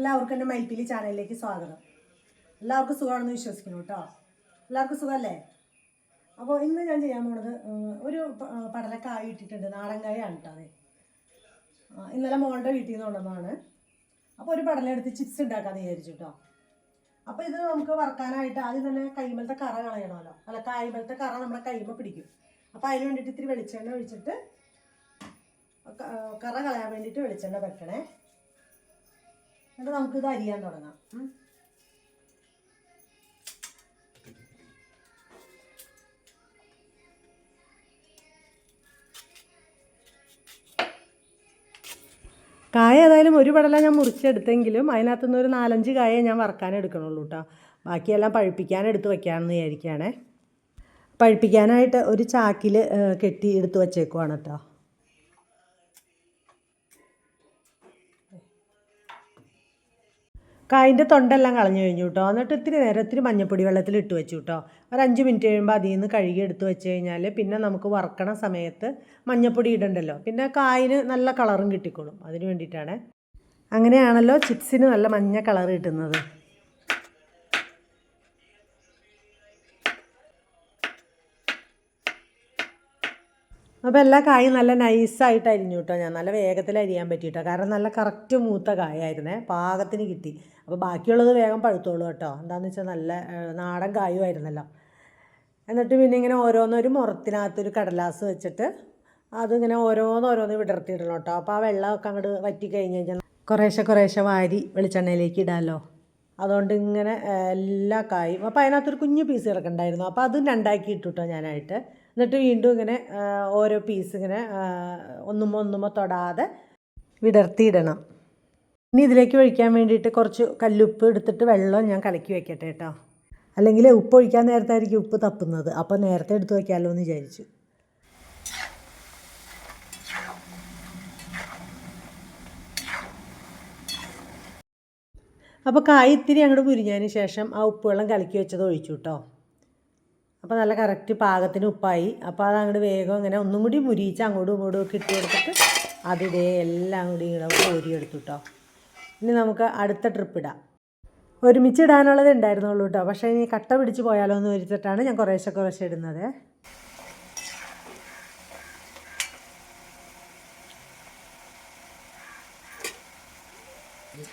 എല്ലാവർക്കും എന്റെ മൈപ്പിലി ചാനലിലേക്ക് സ്വാഗതം. എല്ലാവർക്കും സുഖമാണെന്ന് വിശ്വസിക്കുന്നു കേട്ടോ. എല്ലാവർക്കും സുഖമല്ലേ? അപ്പോൾ ഇന്ന് ഞാൻ ചെയ്യാൻ പോണത് ഒരു പടലക്കായ ഇട്ടിട്ടുണ്ട്. നാടൻ കായാണ് കേട്ടോ അതെ. ഇന്നലെ മോളുടെ വീട്ടിൽ നിന്ന് കൊണ്ടുവന്നതാണ്. അപ്പോൾ ഒരു പടല എടുത്ത് ചിപ്സ് ഉണ്ടാക്കാമെന്ന് വിചാരിച്ചു കേട്ടോ. അപ്പോൾ ഇത് നമുക്ക് വറക്കാനായിട്ട് ആദ്യം തന്നെ കൈമലത്തെ കറ കളയണമല്ലോ. അല്ല കൈമലത്തെ കറ നമ്മുടെ കൈമ പിടിക്കും. അപ്പോൾ അതിന് വേണ്ടിയിട്ട് ഇത്തിരി വെളിച്ചെണ്ണ ഒഴിച്ചിട്ട് കറ കളയാൻ വേണ്ടിയിട്ട് വെളിച്ചെണ്ണ വെക്കണേ. എന്നിട്ട് നമുക്കിത് അരിയാൻ തുടങ്ങാം. കായ ഏതായാലും ഒരു പടല ഞാൻ മുറിച്ചെടുത്തെങ്കിലും അതിനകത്തുനിന്ന് ഒരു നാലഞ്ച് കായ ഞാൻ വറക്കാൻ എടുക്കണുള്ളൂ കേട്ടോ ബാക്കിയെല്ലാം പഴുപ്പിക്കാൻ എടുത്ത് വയ്ക്കാമെന്ന് വിചാരിക്കുകയാണേ. പഴുപ്പിക്കാനായിട്ട് ഒരു ചാക്കിൽ കെട്ടി എടുത്ത് വച്ചേക്കുവാണ് കേട്ടോ കായിന്റെ തൊണ്ടെല്ലാം കളഞ്ഞു കഴിഞ്ഞു കേട്ടോ എന്നിട്ട് ഇത്തിരി നേരം ഇത്തിരി മഞ്ഞപ്പൊടി വെള്ളത്തിൽ ഇട്ട് വെച്ചു കേട്ടോ ഒരു അഞ്ച് മിനിറ്റ് കഴിയുമ്പോൾ അതിൽ നിന്ന് കഴുകി എടുത്ത് വെച്ച് കഴിഞ്ഞാൽ പിന്നെ നമുക്ക് വറക്കണ സമയത്ത് മഞ്ഞപ്പൊടി ഇടണ്ടല്ലോ. പിന്നെ കായിന് നല്ല കളറും കിട്ടിക്കോളും. അതിന് വേണ്ടിയിട്ടാണ്. അങ്ങനെയാണല്ലോ ചിപ്സിന് നല്ല മഞ്ഞ കളർ കിട്ടുന്നത്. അപ്പോൾ എല്ലാ കായും നല്ല നൈസായിട്ട് അരിഞ്ഞു കേട്ടോ ഞാൻ. നല്ല വേഗത്തിൽ അരിയാൻ പറ്റിയിട്ടോ. കാരണം നല്ല കറക്റ്റ് മൂത്ത കായായിരുന്നേ. പാകത്തിന് കിട്ടി. അപ്പോൾ ബാക്കിയുള്ളത് വേഗം പഴുത്തോളൂ കേട്ടോ. എന്താണെന്ന് വെച്ചാൽ നല്ല നാടൻ കായുമായിരുന്നല്ലോ എന്നിട്ട് പിന്നെ ഇങ്ങനെ ഓരോന്നൊരു മുറത്തിനകത്തൊരു കടലാസ് വെച്ചിട്ട് അതിങ്ങനെ ഓരോന്നോരോന്ന് വിടർത്തിയിടണം കേട്ടോ അപ്പോൾ ആ വെള്ളമൊക്കെ അങ്ങോട്ട് വറ്റി കഴിഞ്ഞ് കഴിഞ്ഞാൽ കുറേശ്ശെ കുറേശ്ശെ വാരി വെളിച്ചെണ്ണയിലേക്ക് ഇടാമല്ലോ അതുകൊണ്ട് ഇങ്ങനെ എല്ലാ കായും. അപ്പോൾ അതിനകത്തൊരു കുഞ്ഞു പീസ് കിടക്കണ്ടായിരുന്നു അപ്പോൾ അതും രണ്ടാക്കി ഇട്ടു കേട്ടോ ഞാനായിട്ട്. എന്നിട്ട് വീണ്ടും ഇങ്ങനെ ഓരോ പീസ് ഇങ്ങനെ ഒന്നുമോ ഒന്നുമോ തൊടാതെ വിടർത്തിയിടണം. ഇനി ഇതിലേക്ക് ഒഴിക്കാൻ വേണ്ടിയിട്ട് കുറച്ച് കല്ലുപ്പ് എടുത്തിട്ട് വെള്ളം ഞാൻ കലക്കി വെക്കട്ടെ കേട്ടോ. അല്ലെങ്കിൽ ഉപ്പ് ഒഴിക്കാൻ നേരത്തായിരിക്കും ഉപ്പ് തപ്പുന്നത്. അപ്പോൾ നേരത്തെ എടുത്ത് വയ്ക്കാമല്ലോ എന്ന് വിചാരിച്ചു. അപ്പോൾ കായ് ഇത്തിരി അങ്ങോട്ട് പുരിഞ്ഞതിന് ശേഷം ആ ഉപ്പുവെള്ളം കലക്കി വെച്ചത് ഒഴിച്ചു കേട്ടോ. അപ്പോൾ നല്ല കറക്റ്റ് പാകത്തിന് ഉപ്പായി. അപ്പോൾ അത് അങ്ങോട്ട് വേഗം ഇങ്ങനെ ഒന്നും കൂടി മുരിയിച്ച് അങ്ങോട്ടും ഇങ്ങോട്ടും ഒക്കെ ഇട്ട് കൊടുത്തിട്ട് അതിതേ എല്ലാം കൂടി ഇങ്ങനെ കോരിയെടുത്തു കേട്ടോ ഇനി നമുക്ക് അടുത്ത ട്രിപ്പ് ഇടാം. ഒരുമിച്ച് ഇടാനുള്ളത് ഉണ്ടായിരുന്നുള്ളൂ കേട്ടോ പക്ഷേ ഇനി കട്ട പിടിച്ച് പോയാലോ എന്ന് വെച്ചിട്ടാണ് ഞാൻ കുറേശ്ശെ കുറേശ്ശെ ഇടുന്നത്. ഇനി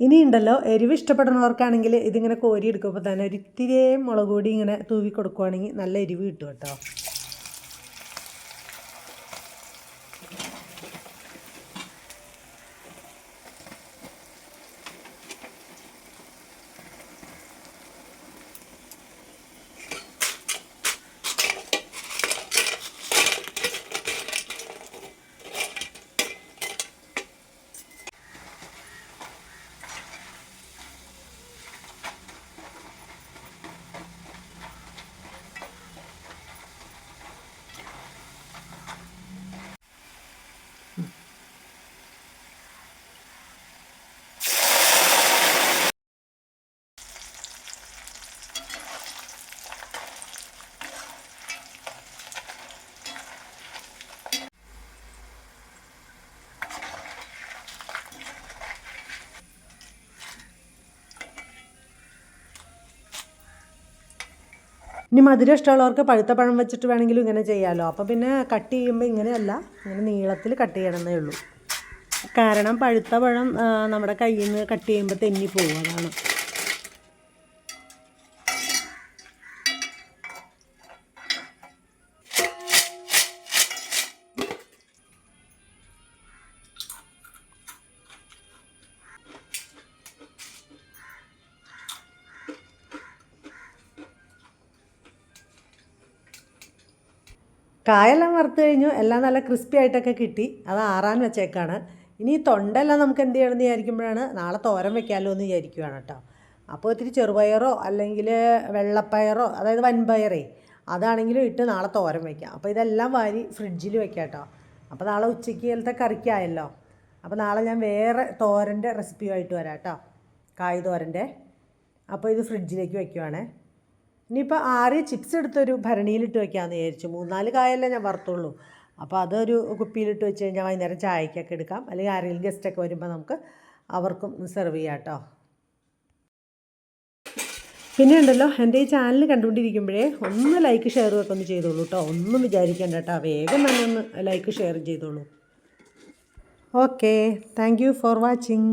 ഉണ്ടല്ലോ എരിവ് ഇഷ്ടപ്പെടുന്നവർക്കാണെങ്കിൽ ഇതിങ്ങനെ കോരി എടുക്കുമ്പോൾ തന്നെ ഒരു ഇത്തിരിയേ മുളക് പൊടി ഇങ്ങനെ തൂവി കൊടുക്കുവാണെങ്കിൽ നല്ല എരിവ് കിട്ടും കേട്ടോ. ഇനി മധുരം ഇഷ്ടമുള്ളവർക്ക് പഴുത്ത പഴം വെച്ചിട്ട് വേണമെങ്കിലും ഇങ്ങനെ ചെയ്യാമല്ലോ അപ്പോൾ പിന്നെ കട്ട് ചെയ്യുമ്പോൾ ഇങ്ങനെയല്ല ഇങ്ങനെ നീളത്തിൽ കട്ട് ചെയ്യണമെന്നേ ഉള്ളൂ. കാരണം പഴുത്ത പഴം നമ്മുടെ കയ്യിൽ നിന്ന് കട്ട് ചെയ്യുമ്പോൾ തെന്നി പോകും അതാണ്. കായെല്ലാം വറുത്ത് കഴിഞ്ഞു. എല്ലാം നല്ല ക്രിസ്പി ആയിട്ടൊക്കെ കിട്ടി. അത് ആറാൻ വെച്ചേക്കാണ്. ഇനി ഈ തൊണ്ടെല്ലാം നമുക്ക് എന്ത് ചെയ്യണമെന്ന് വിചാരിക്കുമ്പോഴാണ് നാളെ തോരൻ വെക്കാമല്ലോ എന്ന് വിചാരിക്കുവാണ് കേട്ടോ. അപ്പോൾ ഇത്തിരി ചെറുപയറോ അല്ലെങ്കിൽ വെള്ളപ്പയറോ അതായത് വൻപയറേ അതാണെങ്കിലും ഇട്ട് നാളെ തോരൻ വയ്ക്കാം അപ്പോൾ ഇതെല്ലാം വാരി ഫ്രിഡ്ജിൽ വെക്കാം കേട്ടോ. അപ്പോൾ നാളെ ഉച്ചയ്ക്ക് ഉച്ചയ്ക്കലത്തെ കറിക്കായല്ലോ. അപ്പോൾ നാളെ ഞാൻ വേറെ തോരന്റെ റെസിപ്പിയുമായിട്ട് വരാം കേട്ടോ. കായ് തോരന്റെ. അപ്പോൾ ഇത് ഫ്രിഡ്ജിലേക്ക് വെക്കുവാണേ. ഇനിയിപ്പോൾ ആറ് ചിപ്സ് എടുത്തൊരു ഭരണിയിലിട്ട് വയ്ക്കാമെന്ന് വിചാരിച്ചു. മൂന്നാൽ കായല്ലേ ഞാൻ വറുത്തുള്ളൂ. അപ്പോൾ അതൊരു കുപ്പിയിലിട്ട് വെച്ച് കഴിഞ്ഞാൽ വൈകുന്നേരം ചായക്കൊക്കെ എടുക്കാം. അല്ലെങ്കിൽ ആരെങ്കിലും ഗസ്റ്റൊക്കെ വരുമ്പോൾ നമുക്ക് അവർക്കും സെർവ് ചെയ്യാം കേട്ടോ പിന്നെ ഉണ്ടല്ലോ എന്റെ ഈ ചാനൽ കണ്ടുകൊണ്ടിരിക്കുമ്പോഴേ ഒന്ന് ലൈക്ക് ഷെയറും ഒക്കെ ഒന്ന് ചെയ്തോളൂ കേട്ടോ ഒന്നും വിചാരിക്കേണ്ട കേട്ടോ വേഗം തന്നെ ഒന്ന് ലൈക്ക് ഷെയർ ചെയ്തോളൂ. Okay thank for watching